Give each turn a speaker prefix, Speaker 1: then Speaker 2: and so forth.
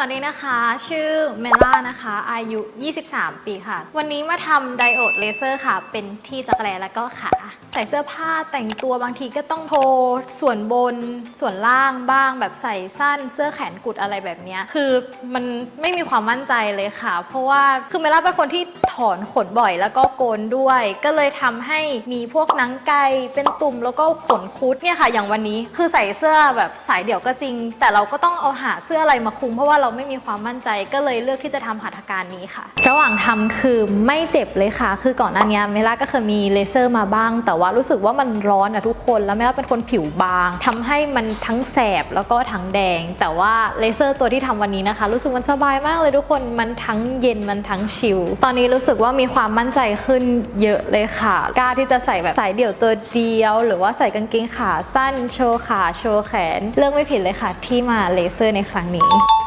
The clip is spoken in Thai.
Speaker 1: วัสดีนะคะ ชื่อเมล่านะคะ อายุ 23 ปีค่ะ วันนี้มาทำไดโอดเลเซอร์ค่ะ เป็นที่จักรแลแล้วก็ขาใส่เสื้อผ้าแต่งตัวบางทีก็ต้องโทส่วนบนส่วนล่างบ้างแบบใส่สั้นเสื้อแขนกุดอะไรแบบนี้คือมันไม่มีความมั่นใจเลยค่ะ เพราะว่าคือเมล่าเป็นคนที่ถอนขนบ่อยแล้วก็โกนด้วย ก็เลยทำให้มีพวกนังไก่เป็นตุ่มแล้วก็ขนคุดเนี่ยค่ะ อย่างวันนี้คือใส่เสื้อแบบสายเดี่ยวก็จริง แต่เราก็ต้องเอาหาเสื้ออะไรมาคุมเพราะว่าเราไม่มีความมั่นใจก็เลยเลือกที่จะทำหัตถการนี้ค่ะ ระหว่างทำคือไม่เจ็บเลยค่ะ คือก่อนหน้านี้เมล่าก็เคยมีเลเซอร์มาบ้าง แต่ว่ารู้สึกว่ามันร้อนอะทุกคน แล้วเมล่าเป็นคนผิวบางทำให้มันทั้งแสบแล้วก็ทั้งแดง แต่ว่าเลเซอร์ตัวที่ทำวันนี้นะคะ รู้สึกมันสบายมากเลยทุกคนมันทั้งเย็นมันทั้งชิลตอนนี้รู้สึกว่ามีความมั่นใจขึ้นเยอะเลยค่ะกล้าที่จะใส่แบบสายเดี่ยวตัวเดียว หรือว่าใส่กางเกงขาสั้นโชว์ขาโชว์แขน เลือกไม่ผิดเลยค่ะที่มาเลเซอร์ในครั้งนี้